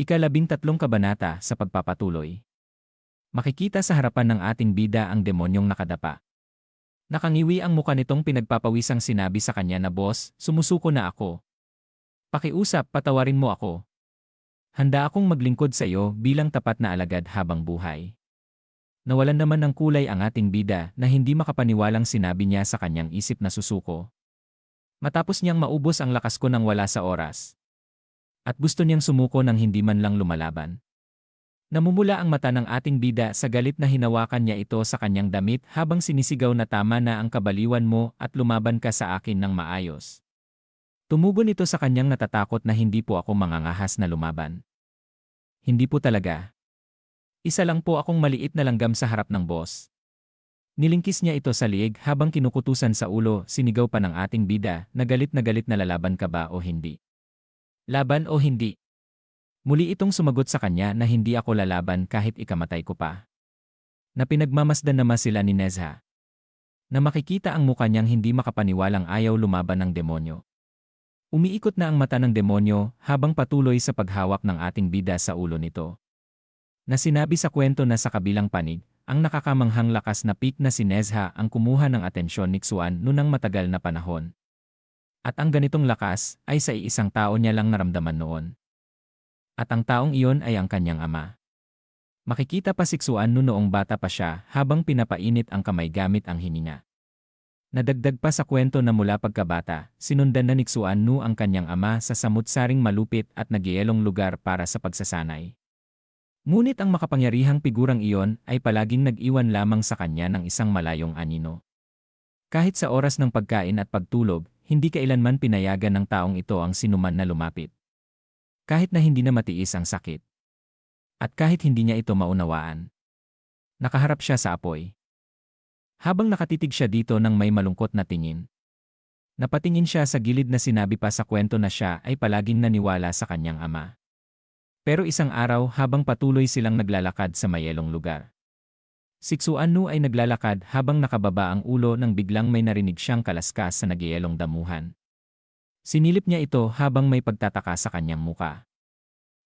Ikalabing tatlong kabanata sa pagpapatuloy. Makikita sa harapan ng ating bida ang demonyong nakadapa. Nakangiwi ang muka nitong pinagpapawisang sinabi sa kanya na boss, sumusuko na ako. Pakiusap, patawarin mo ako. Handa akong maglingkod sa iyo bilang tapat na alagad habang buhay. Nawalan naman ng kulay ang ating bida na hindi makapaniwalang sinabi niya sa kanyang isip na susuko. Matapos niyang maubos ang lakas ko nang wala sa oras. At gusto niyang sumuko nang hindi man lang lumalaban. Namumula ang mata ng ating bida sa galit na hinawakan niya ito sa kanyang damit habang sinisigaw na tama na ang kabaliwan mo at lumaban ka sa akin ng maayos. Tumugon ito sa kanyang natatakot na hindi po ako mangangahas na lumaban. Hindi po talaga. Isa lang po akong maliit na langgam sa harap ng boss. Nilingkis niya ito sa liig habang kinukutusan sa ulo, sinigaw pa ng ating bida, na galit na galit na lalaban ka ba o hindi. Laban o hindi? Muli itong sumagot sa kanya na hindi ako lalaban kahit ikamatay ko pa. Na pinagmamasdan naman sila ni Nezha. Na makikita ang mukha niyang hindi makapaniwalang ayaw lumaban ng demonyo. Umiikot na ang mata ng demonyo habang patuloy sa paghawak ng ating bida sa ulo nito. Na sinabi sa kwento na sa kabilang panig, ang nakakamanghang lakas na pik na si Nezha ang kumuha ng atensyon ni Xuan nunang matagal na panahon. At ang ganitong lakas ay sa iisang tao niya lang naramdaman noon. At ang taong iyon ay ang kanyang ama. Makikita pa si Xuan noong bata pa siya habang pinapainit ang kamay gamit ang hininga. Nadagdag pa sa kwento na mula pagkabata, sinundan na ni Xuan Nu ang kanyang ama sa samutsaring malupit at nagyelong lugar para sa pagsasanay. Ngunit ang makapangyarihang figurang iyon ay palaging nag-iwan lamang sa kanya ng isang malayong anino. Kahit sa oras ng pagkain at pagtulog, hindi kailanman pinayagan ng taong ito ang sinuman na lumapit kahit na hindi na matiis ang sakit. At kahit hindi niya ito maunawaan. Nakaharap siya sa apoy. Habang nakatitig siya dito ng may malungkot na tingin. Napatingin siya sa gilid na sinabi pa sa kwento na siya ay palaging naniwala sa kanyang ama. Pero isang araw habang patuloy silang naglalakad sa mayelong lugar. Siksuan Nu ay naglalakad habang nakababa ang ulo nang biglang may narinig siyang kalaskas sa nagyelong damuhan. Sinilip niya ito habang may pagtataka sa kanyang muka.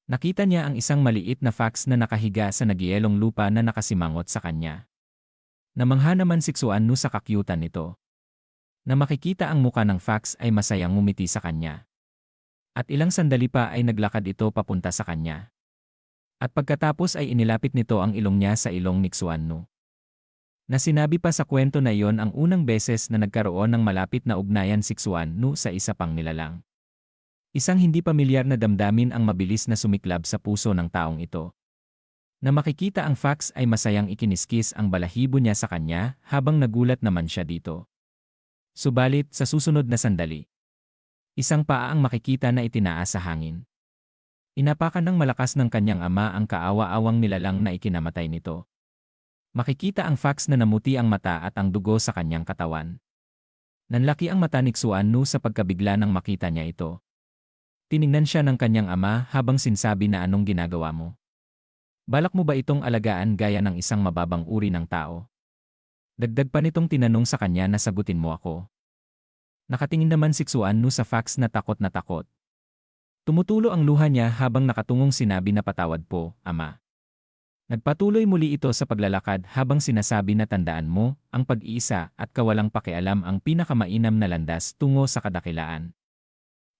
Nakita niya ang isang maliit na fax na nakahiga sa nagyelong lupa na nakasimangot sa kanya. Namangha naman siksuan no sa kakyutan nito. Na makikita ang muka ng fax ay masayang ngumiti sa kanya. At ilang sandali pa ay naglakad ito papunta sa kanya. At pagkatapos ay inilapit nito ang ilong niya sa ilong ni Xuanno na sinabi pa sa kwento na iyon ang unang beses na nagkaroon ng malapit na ugnayan siksuan no sa isa pang nilalang. Isang hindi pamilyar na damdamin ang mabilis na sumiklab sa puso ng taong ito. Na makikita ang fax ay masayang ikiniskis ang balahibo niya sa kanya habang nagulat naman siya dito. Subalit sa susunod na sandali. Isang paa ang makikita na itinaas sa hangin. Inapakan ng malakas ng kanyang ama ang kaawa-awang nilalang na ikinamatay nito. Makikita ang fax na namuti ang mata at ang dugo sa kanyang katawan. Nanlaki ang mata ni Xuan Nu sa pagkabigla nang makita niya ito. Tiningnan siya ng kanyang ama habang sinsabi na anong ginagawa mo. Balak mo ba itong alagaan gaya ng isang mababang uri ng tao? Dagdag pa nitong tinanong sa kanya na sagutin mo ako. Nakatingin naman si Xuan Nu sa fax na takot na takot. Tumutulo ang luha niya habang nakatungong sinabi na patawad po, ama. Nagpatuloy muli ito sa paglalakad habang sinasabi na tandaan mo, ang pag-iisa at kawalang pakialam ang pinakamainam na landas tungo sa kadakilaan.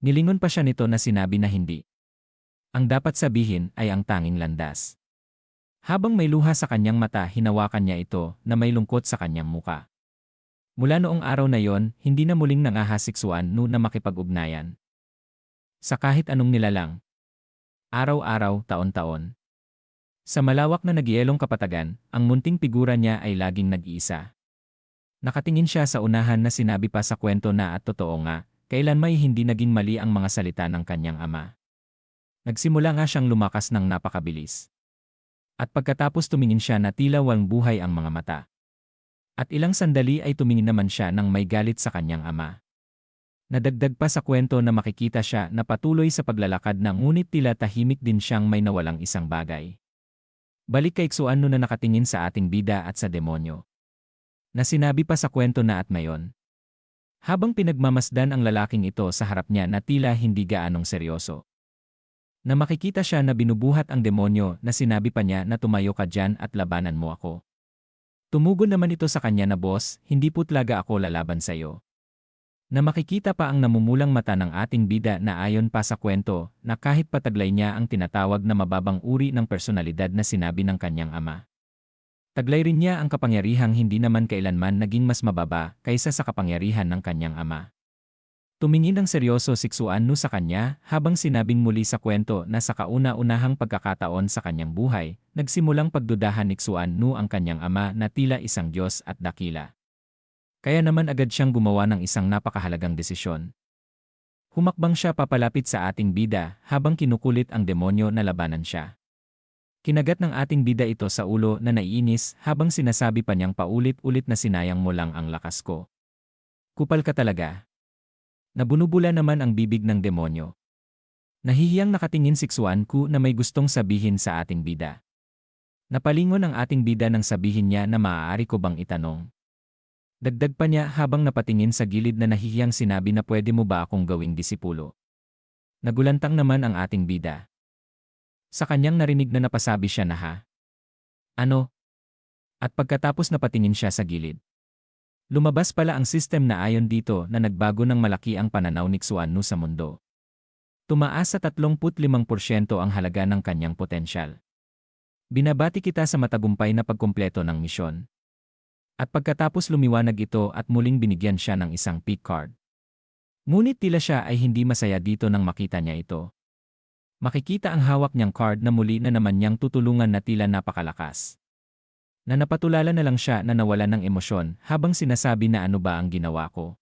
Nilingon pa siya nito na sinabi na hindi. Ang dapat sabihin ay ang tanging landas. Habang may luha sa kanyang mata hinawakan niya ito na may lungkot sa kanyang muka. Mula noong araw na yon, hindi na muling nangahasiksuan no na makipag-ugnayan. Sa kahit anong nilalang. Araw-araw, taon-taon. Sa malawak na nagyelong kapatagan, ang munting figura niya ay laging nag-iisa. Nakatingin siya sa unahan na sinabi pa sa kwento na at totoo nga, kailan may hindi naging mali ang mga salita ng kanyang ama. Nagsimula nga siyang lumakas ng napakabilis. At pagkatapos tumingin siya na tila walang buhay ang mga mata. At ilang sandali ay tumingin naman siya ng may galit sa kanyang ama. Nadagdag pa sa kwento na makikita siya na patuloy sa paglalakad na ngunit tila tahimik din siyang may nawalang isang bagay. Balik kay Xuanno na nakatingin sa ating bida at sa demonyo. Na sinabi pa sa kwento na at mayon. Habang pinagmamasdan ang lalaking ito sa harap niya na tila hindi gaanong seryoso. Na makikita siya na binubuhat ang demonyo na sinabi pa niya na tumayo ka dyan at labanan mo ako. Tumugon naman ito sa kanya na boss, hindi po talaga ako lalaban sa iyo. Na makikita pa ang namumulang mata ng ating bida na ayon pa sa kwento na kahit pataglay niya ang tinatawag na mababang uri ng personalidad na sinabi ng kanyang ama. Taglay rin niya ang kapangyarihang hindi naman kailanman naging mas mababa kaysa sa kapangyarihan ng kanyang ama. Tumingin ng seryoso si Xuan sa kanya habang sinabing muli sa kwento na sa kauna-unahang pagkakataon sa kanyang buhay, nagsimulang pagdudahan ni Xuan ang kanyang ama na tila isang Diyos at dakila. Kaya naman agad siyang gumawa ng isang napakahalagang desisyon. Humakbang siya papalapit sa ating bida habang kinukulit ang demonyo na labanan siya. Kinagat ng ating bida ito sa ulo na naiinis habang sinasabi pa niyang paulit-ulit na sinayang mo lang ang lakas ko. Kupal ka talaga. Nabunubula naman ang bibig ng demonyo. Nahihiyang nakatingin si Xuan Ku na may gustong sabihin sa ating bida. Napalingon ang ating bida nang sabihin niya na maaari ko bang itanong. Dagdag pa niya habang napatingin sa gilid na nahihiyang sinabi na pwede mo ba akong gawing disipulo. Nagulantang naman ang ating bida. Sa kanyang narinig na napasabi siya na ha. Ano? At pagkatapos napatingin siya sa gilid. Lumabas pala ang system na ayon dito na nagbago ng malaki ang pananaw ni Xuanu sa mundo. Tumaas sa 35% ang halaga ng kanyang potensyal. Binabati kita sa matagumpay na pagkumpleto ng misyon. At pagkatapos lumiwanag ito at muling binigyan siya ng isang peak card. Ngunit tila siya ay hindi masaya dito nang makita niya ito. Makikita ang hawak niyang card na muli na naman niyang tutulungan na tila napakalakas. Na napatulala na lang siya na nawala ng emosyon habang sinasabi na ano ba ang ginawa ko.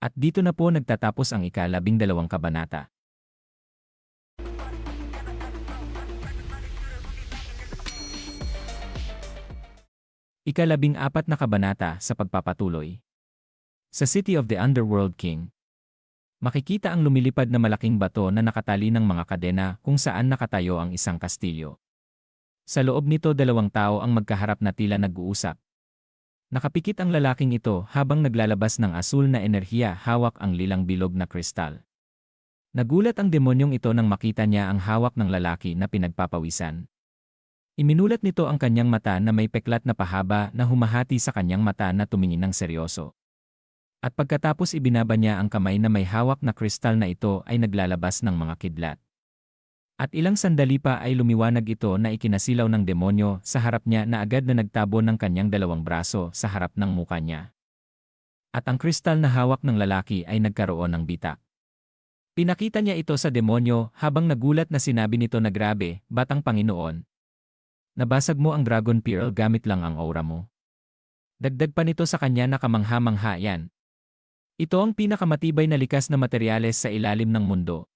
At dito na po nagtatapos ang ikalabing dalawang kabanata. Ikalabing apat na kabanata sa pagpapatuloy. Sa City of the Underworld King, makikita ang lumilipad na malaking bato na nakatali ng mga kadena kung saan nakatayo ang isang kastilyo. Sa loob nito dalawang tao ang magkaharap na tila nag-uusap. Nakapikit ang lalaking ito habang naglalabas ng asul na enerhiya hawak ang lilang bilog na kristal. Nagulat ang demonyong ito nang makita niya ang hawak ng lalaki na pinagpapawisan. Iminulat nito ang kanyang mata na may peklat na pahaba na humahati sa kanyang mata na tumingin ng seryoso. At pagkatapos ibinaba niya ang kamay na may hawak na kristal na ito ay naglalabas ng mga kidlat. At ilang sandali pa ay lumiwanag ito na ikinasilaw ng demonyo sa harap niya na agad na nagtabo ng kanyang dalawang braso sa harap ng muka niya. At ang kristal na hawak ng lalaki ay nagkaroon ng bitak. Pinakita niya ito sa demonyo habang nagulat na sinabi nito na grabe, batang Panginoon. Nabasag mo ang Dragon Pearl gamit lang ang aura mo. Dagdag pa nito sa kanya na kamangha-mangha yan, ito ang pinakamatibay na likas na materyales sa ilalim ng mundo.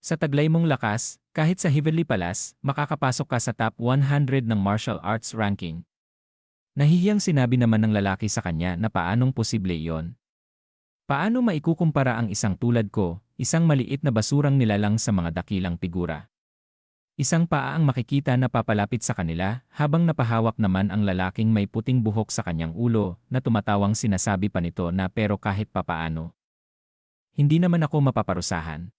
Sa taglay mong lakas, kahit sa Heavenly Palace, makakapasok ka sa top 100 ng martial arts ranking. Nahihiyang sinabi naman ng lalaki sa kanya na paanong posible iyon. Paano maikukumpara ang isang tulad ko, isang maliit na basurang nilalang sa mga dakilang figura? Isang paa ang makikita na papalapit sa kanila habang napahawak naman ang lalaking may puting buhok sa kanyang ulo na tumatawang sinasabi pa nito na pero kahit papaano. Hindi naman ako mapaparusahan.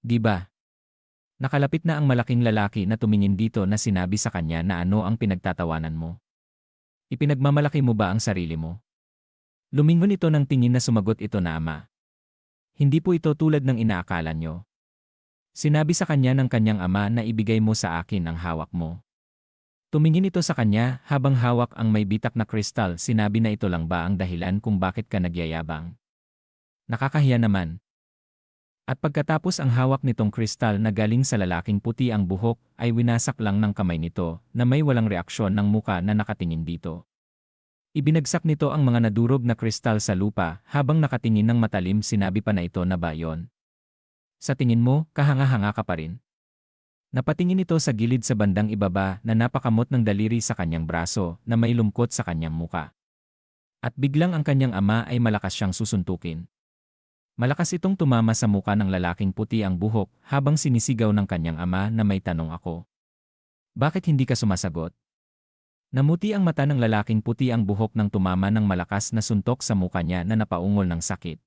Di ba? Nakalapit na ang malaking lalaki na tumingin dito na sinabi sa kanya na ano ang pinagtatawanan mo. Ipinagmamalaki mo ba ang sarili mo? Lumingon ito ng tingin na sumagot ito na ama. Hindi po ito tulad ng inaakala nyo. Sinabi sa kanya ng kanyang ama na ibigay mo sa akin ang hawak mo. Tumingin ito sa kanya habang hawak ang may bitak na kristal sinabi na ito lang ba ang dahilan kung bakit ka nagyayabang. Nakakahiya naman. At pagkatapos ang hawak nitong kristal na galing sa lalaking puti ang buhok ay winasak lang ng kamay nito na may walang reaksyon ng muka na nakatingin dito. Ibinagsak nito ang mga nadurog na kristal sa lupa habang nakatingin ng matalim sinabi pa na ito na ba yon. Sa tingin mo, kahanga-hanga ka pa rin. Napatingin ito sa gilid sa bandang ibaba na napakamot ng daliri sa kanyang braso na may lumkot sa kanyang muka. At biglang ang kanyang ama ay malakas siyang susuntukin. Malakas itong tumama sa muka ng lalaking puti ang buhok habang sinisigaw ng kanyang ama na may tanong ako. Bakit hindi ka sumasagot? Namuti ang mata ng lalaking puti ang buhok ng tumama ng malakas na suntok sa muka niya na napaungol ng sakit.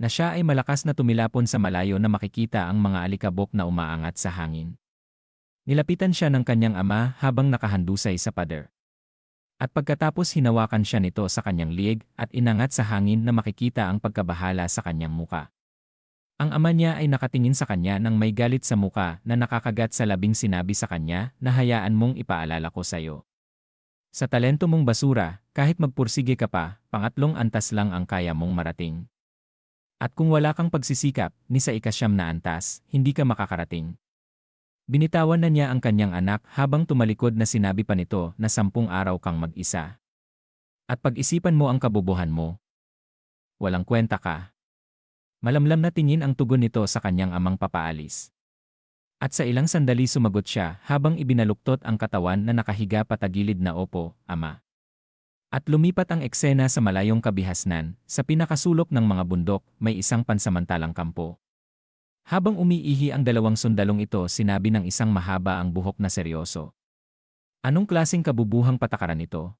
Na siya ay malakas na tumilapon sa malayo na makikita ang mga alikabok na umaangat sa hangin. Nilapitan siya ng kanyang ama habang nakahandusay sa pader. At pagkatapos hinawakan siya nito sa kanyang liig at inangat sa hangin na makikita ang pagkabahala sa kanyang muka. Ang ama niya ay nakatingin sa kanya nang may galit sa muka na nakakagat sa labing sinabi sa kanya na hayaan mong ipaalala ko sa iyo. Sa talento mong basura, kahit magpursige ka pa, pangatlong antas lang ang kaya mong marating. At kung wala kang pagsisikap, ni sa ikasyam na antas, hindi ka makakarating. Binitawan na niya ang kanyang anak habang tumalikod na sinabi pa nito na sampung araw kang mag-isa. At pag-isipan mo ang kabubuhan mo. Walang kwenta ka. Malamlam na tingin ang tugon nito sa kanyang amang papaalis. At sa ilang sandali sumagot siya habang ibinaluktot ang katawan na nakahiga patagilid na opo, ama. At lumipat ang eksena sa malayong kabihasnan, sa pinakasulok ng mga bundok, may isang pansamantalang kampo. Habang umiihi ang dalawang sundalong ito sinabi ng isang mahaba ang buhok na seryoso. Anong klasing kabubuhang patakaran ito?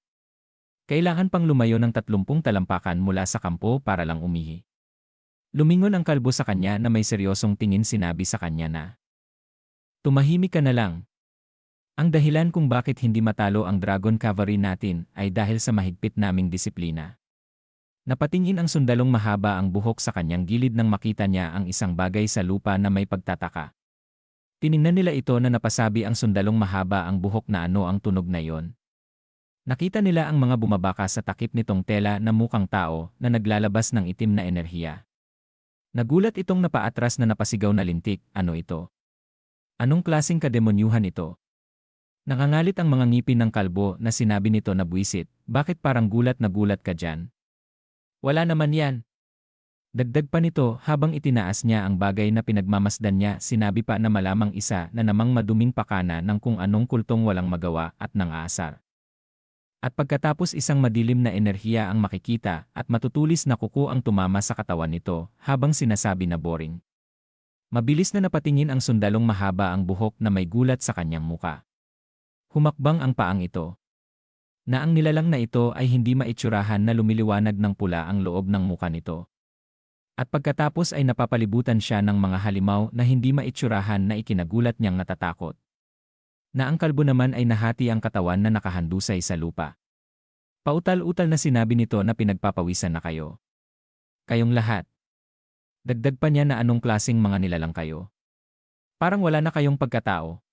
Kailangan pang lumayo ng tatlumpung talampakan mula sa kampo para lang umihi. Lumingon ang kalbo sa kanya na may seryosong tingin sinabi sa kanya na, Tumahimik ka na lang. Ang dahilan kung bakit hindi matalo ang Dragon Cavalry natin ay dahil sa mahigpit naming disiplina. Napatingin ang sundalong mahaba ang buhok sa kanyang gilid nang makita niya ang isang bagay sa lupa na may pagtataka. Tiningnan nila ito na napasabi ang sundalong mahaba ang buhok na ano ang tunog na iyon. Nakita nila ang mga bumabaka sa takip nitong tela na mukhang tao na naglalabas ng itim na enerhiya. Nagulat itong napaatras na napasigaw na lintik, ano ito? Anong klasing kademonyuhan ito? Nakangalit ang mga ngipin ng kalbo na sinabi nito na buwisit, bakit parang gulat na gulat ka dyan? Wala naman yan. Dagdag pa nito habang itinaas niya ang bagay na pinagmamasdan niya sinabi pa na malamang isa na namang maduming pakana ng kung anong kultong walang magawa at nang aasar. At pagkatapos isang madilim na enerhiya ang makikita at matutulis na kuko ang tumama sa katawan nito habang sinasabi na boring. Mabilis na napatingin ang sundalong mahaba ang buhok na may gulat sa kanyang muka. Humakbang ang paang ito na ang nilalang na ito ay hindi maitsurahan na lumiliwanag ng pula ang loob ng muka nito. At pagkatapos ay napapalibutan siya ng mga halimaw na hindi maitsurahan na ikinagulat niyang natatakot. Na ang kalbo naman ay nahati ang katawan na nakahandusay sa lupa. Pautal-utal na sinabi nito na pinagpapawisan na kayo. Kayong lahat. Dagdag pa niya na anong klasing mga nilalang kayo. Parang wala na kayong pagkatao,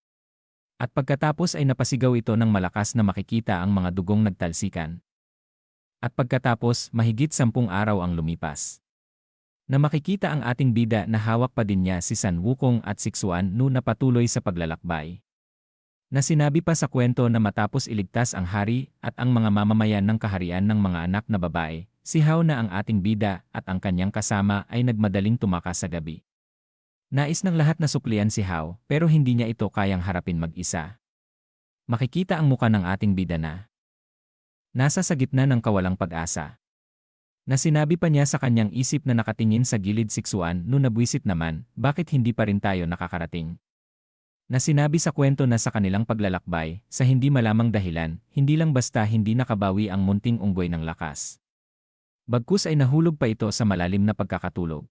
at pagkatapos ay napasigaw ito ng malakas na makikita ang mga dugong nagtalsikan. At pagkatapos, mahigit sampung araw ang lumipas. Na makikita ang ating bida na hawak pa din niya si San Wukong at Siksuan no napatuloy sa paglalakbay. Na sinabi pa sa kwento na matapos iligtas ang hari at ang mga mamamayan ng kaharian ng mga anak na babae, si Hao na ang ating bida at ang kanyang kasama ay nagmadaling tumakas sa gabi. Nais ng lahat na suklian si Hao pero hindi niya ito kayang harapin mag-isa. Makikita ang muka ng ating bida na. Nasa sa gitna ng kawalang pag-asa. Na sinabi pa niya sa kanyang isip na nakatingin sa gilid siksuan no nabwisit naman, bakit hindi pa rin tayo nakakarating? Na sinabi sa kwento na sa kanilang paglalakbay, sa hindi malamang dahilan, hindi lang basta hindi nakabawi ang munting unggoy ng lakas. Bagkus ay nahulog pa ito sa malalim na pagkakatulog.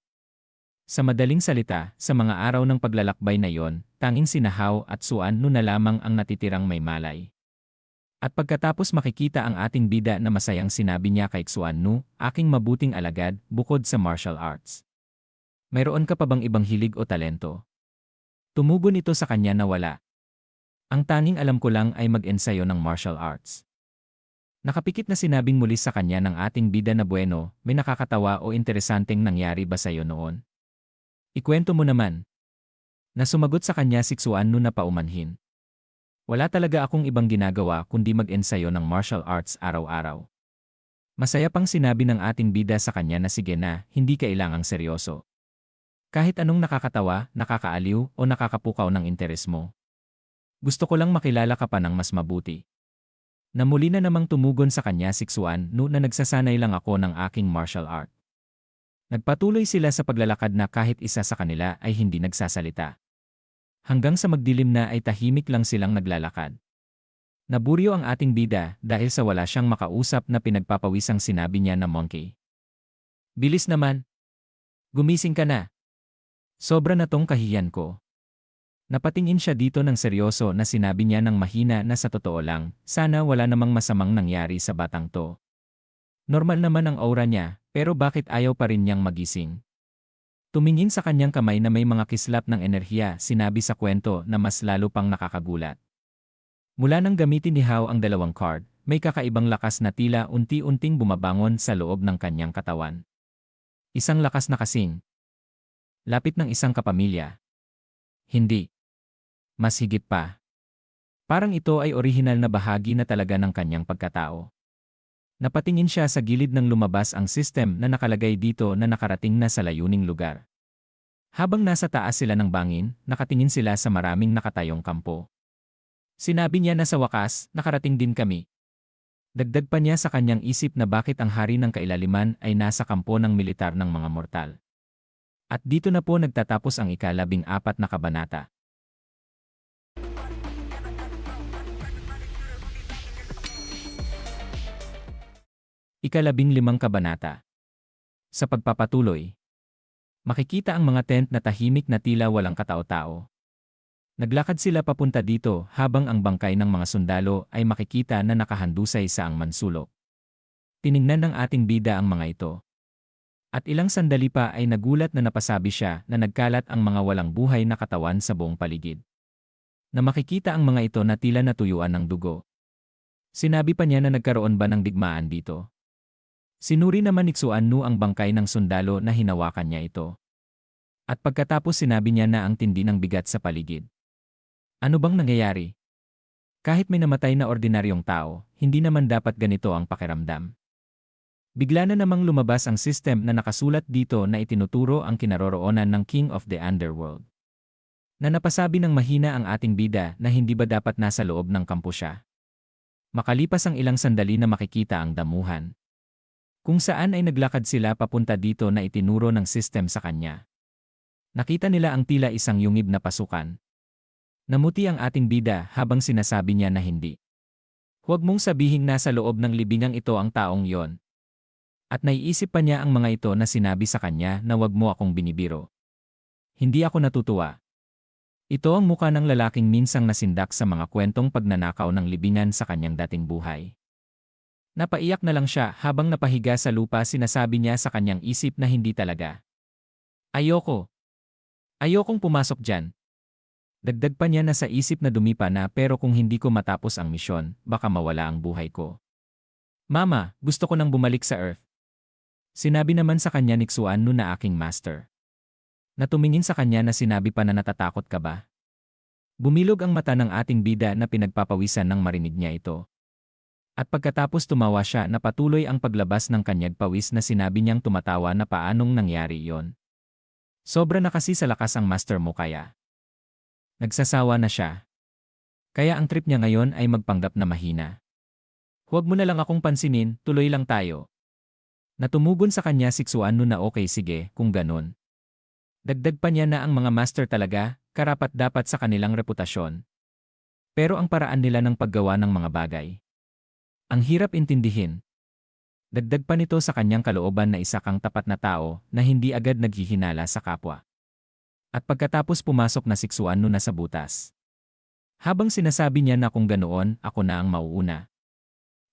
Sa madaling salita, sa mga araw ng paglalakbay na yon, tanging sinahaw at suan no na lamang ang natitirang may malay. At pagkatapos makikita ang ating bida na masayang sinabi niya kay Xuan Nu, aking mabuting alagad, bukod sa martial arts. Mayroon ka pa bang ibang hilig o talento? Tumugon ito sa kanya na wala. Ang tanging alam ko lang ay mag-ensayo ng martial arts. Nakapikit na sinabing muli sa kanya ng ating bida na bueno, may nakakatawa o interesanteng nangyari ba sa'yo noon? Ikwento mo naman. Na sumagot sa kanya si Xuan no na paumanhin. Wala talaga akong ibang ginagawa kundi mag-ensayo ng martial arts araw-araw. Masaya pang sinabi ng ating bida sa kanya na sige na, hindi kailangang seryoso. Kahit anong nakakatawa, nakakaaliw, o nakakapukaw ng interes mo. Gusto ko lang makilala ka pa ng mas mabuti. Na muli na namang tumugon sa kanya si Xuan no na nagsasanay lang ako ng aking martial art. Nagpatuloy sila sa paglalakad na kahit isa sa kanila ay hindi nagsasalita. Hanggang sa magdilim na ay tahimik lang silang naglalakad. Naburyo ang ating bida dahil sa wala siyang makausap na pinagpapawisang sinabi niya na monkey. Bilis naman. Gumising ka na. Sobra na tong kahiyan ko. Napatingin siya dito ng seryoso na sinabi niya ng mahina na sa totoo lang, sana wala namang masamang nangyari sa batang to. Normal naman ang aura niya, pero bakit ayaw pa rin niyang magising? Tumingin sa kanyang kamay na may mga kislap ng enerhiya, sinabi sa kwento na mas lalo pang nakakagulat. Mula nang gamitin ni Hao ang dalawang card, may kakaibang lakas na tila unti-unting bumabangon sa loob ng kanyang katawan. Isang lakas na kasing. Lapit ng isang kapamilya. Hindi. Mas higit pa. Parang ito ay orihinal na bahagi na talaga ng kanyang pagkatao. Napatingin siya sa gilid ng lumabas ang system na nakalagay dito na nakarating na sa layuning lugar. Habang nasa taas sila ng bangin, nakatingin sila sa maraming nakatayong kampo. Sinabi niya na sa wakas, nakarating din kami. Dagdag pa niya sa kanyang isip na bakit ang hari ng kailaliman ay nasa kampo ng militar ng mga mortal. At dito na po nagtatapos ang ikalabing apat na kabanata. Ikalabing limang kabanata. Sa pagpapatuloy, makikita ang mga tent na tahimik na tila walang katao-tao. Naglakad sila papunta dito habang ang bangkay ng mga sundalo ay makikita na nakahandusay sa ang mansulok. Tiningnan ng ating bida ang mga ito. At ilang sandali pa ay nagulat na napasabi siya na nagkalat ang mga walang buhay na katawan sa buong paligid. Na makikita ang mga ito na tila natuyuan ng dugo. Sinabi pa niya na nagkaroon ba ng digmaan dito. Sinuri naman ni Xuan Nu ang bangkay ng sundalo na hinawakan niya ito. At pagkatapos sinabi niya na ang tindi ng bigat sa paligid. Ano bang nangyayari? Kahit may namatay na ordinaryong tao, hindi naman dapat ganito ang pakiramdam. Bigla na namang lumabas ang system na nakasulat dito na itinuturo ang kinaroroonan ng King of the Underworld. Na napasabi ng mahina ang ating bida na hindi ba dapat nasa loob ng kampo siya. Makalipas ang ilang sandali na makikita ang damuhan, kung saan ay naglakad sila papunta dito na itinuro ng system sa kanya. Nakita nila ang tila isang yungib na pasukan. Namuti ang ating bida habang sinasabi niya na hindi. Huwag mong sabihing nasa loob ng libingang ito ang taong yon. At naiisip pa niya ang mga ito na sinabi sa kanya na wag mo akong binibiro. Hindi ako natutuwa. Ito ang muka ng lalaking minsang nasindak sa mga kwentong pagnanakaw ng libingan sa kanyang dating buhay. Napaiyak na lang siya habang napahiga sa lupa sinasabi niya sa kanyang isip na hindi talaga. Ayoko. Ayokong pumasok dyan. Dagdag pa niya na sa isip na dumipa na pero kung hindi ko matapos ang misyon, baka mawala ang buhay ko. Mama, gusto ko nang bumalik sa Earth. Sinabi naman sa kanya ni Xuan no na aking master. Natumingin sa kanya na sinabi pa na natatakot ka ba? Bumilog ang mata ng ating bida na pinagpapawisan nang marinig niya ito. At pagkatapos tumawa siya na patuloy ang paglabas ng kanyag pawis na sinabi niyang tumatawa na paanong nangyari yon. Sobra na kasi sa lakas ang master mo kaya. Nagsasawa na siya. Kaya ang trip niya ngayon ay magpanggap na mahina. Huwag mo na lang akong pansinin, tuloy lang tayo. Natumugon sa kanya si Xuan na okay sige, kung ganun. Dagdag pa niya na ang mga master talaga, karapat dapat sa kanilang reputasyon. Pero ang paraan nila ng paggawa ng mga bagay. Ang hirap intindihin. Dagdag pa nito sa kanyang kalooban na isa kang tapat na tao na hindi agad naghihinala sa kapwa. At pagkatapos pumasok na siksuan no na sa butas. Habang sinasabi niya na kung ganoon, ako na ang mauuna.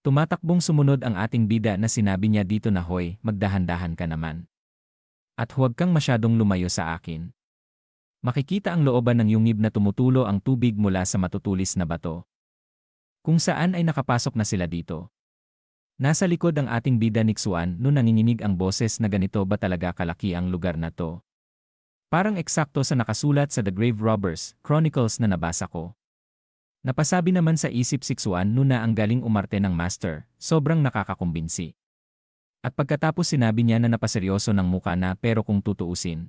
Tumatakbong sumunod ang ating bida na sinabi niya dito na hoy, magdahan-dahan ka naman. At huwag kang masyadong lumayo sa akin. Makikita ang looban ng yungib na tumutulo ang tubig mula sa matutulis na bato. Kung saan ay nakapasok na sila dito. Nasa likod ang ating bida ni Xuan no nanginginig ang boses na ganito ba talaga kalaki ang lugar na to. Parang eksakto sa nakasulat sa The Grave Robbers Chronicles na nabasa ko. Napasabi naman sa isip si Xuan no na ang galing umarte ng master, sobrang nakakakumbinsi. At pagkatapos sinabi niya na napaseryoso ng muka na pero kung tutuusin.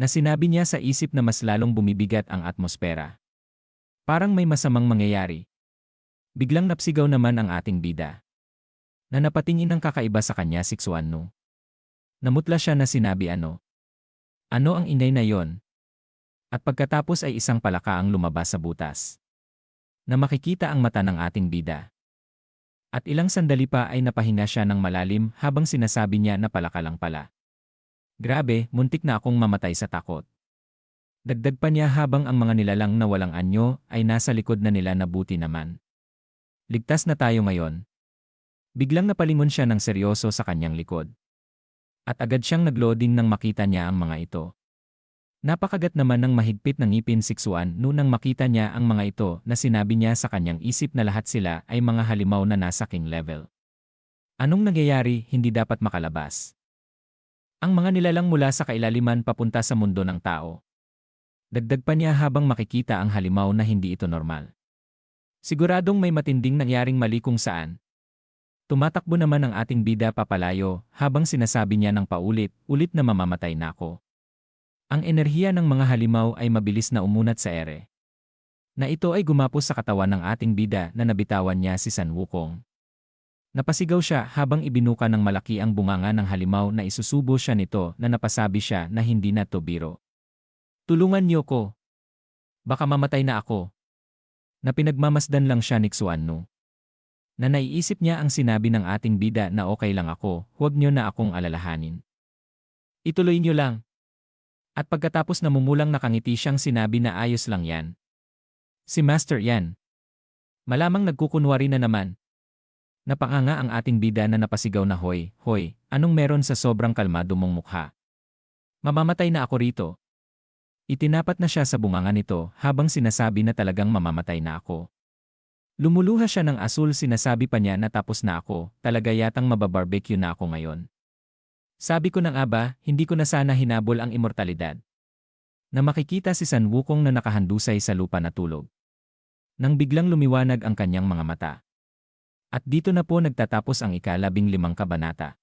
Na sinabi niya sa isip na mas lalong bumibigat ang atmosfera. Parang may masamang mangyayari, Biglang napsigaw naman ang ating bida. Na napatingin ang kakaiba sa kanya si Xuanno. Namutla siya na sinabi ano. Ano ang inay na yon? At pagkatapos ay isang palaka ang lumabas sa butas. Na makikita ang mata ng ating bida. At ilang sandali pa ay napahinga siya ng malalim habang sinasabi niya na palaka lang pala. Grabe, muntik na akong mamatay sa takot. Dagdag pa niya habang ang mga nilalang na walang anyo ay nasa likod na nila na buti naman. Ligtas na tayo ngayon. Biglang napalingon siya ng seryoso sa kanyang likod. At agad siyang nagloading nang makita niya ang mga ito. Napakagat naman ng mahigpit ng ngipin siksuan noon nang makita niya ang mga ito na sinabi niya sa kanyang isip na lahat sila ay mga halimaw na nasa king level. Anong nangyayari hindi dapat makalabas? Ang mga nilalang mula sa kailaliman papunta sa mundo ng tao. Dagdag pa niya habang makikita ang halimaw na hindi ito normal. Siguradong may matinding nangyaring mali kung saan. Tumatakbo naman ang ating bida papalayo habang sinasabi niya ng paulit-ulit na mamamatay na ako. Ang enerhiya ng mga halimaw ay mabilis na umunat sa ere. Na ito ay gumapos sa katawan ng ating bida na nabitawan niya si San Wukong. Napasigaw siya habang ibinuka ng malaki ang bunganga ng halimaw na isusubo siya nito na napasabi siya na hindi na to biro. Tulungan niyo ko. Baka mamatay na ako. Na pinagmamasdan lang siya ni Xuannu. Na naiisip niya ang sinabi ng ating bida na okay lang ako, huwag niyo na akong alalahanin. Ituloy niyo lang. At pagkatapos namumulang nakangiti siyang sinabi na ayos lang yan. Si Master yan. Malamang nagkukunwari na naman. Napanganga ang ating bida na napasigaw na hoy, hoy, anong meron sa sobrang kalmado mong mukha? Mamamatay na ako rito. Itinapat na siya sa bunganga nito habang sinasabi na talagang mamamatay na ako. Lumuluha siya ng asul sinasabi pa niya na tapos na ako, talaga yatang mababarbecue na ako ngayon. Sabi ko ng aba, hindi ko na sana hinabol ang immortalidad. Na makikita si San Wukong na nakahandusay sa lupa na tulog. Nang biglang lumiwanag ang kanyang mga mata. At dito na po nagtatapos ang ikalabing limang kabanata.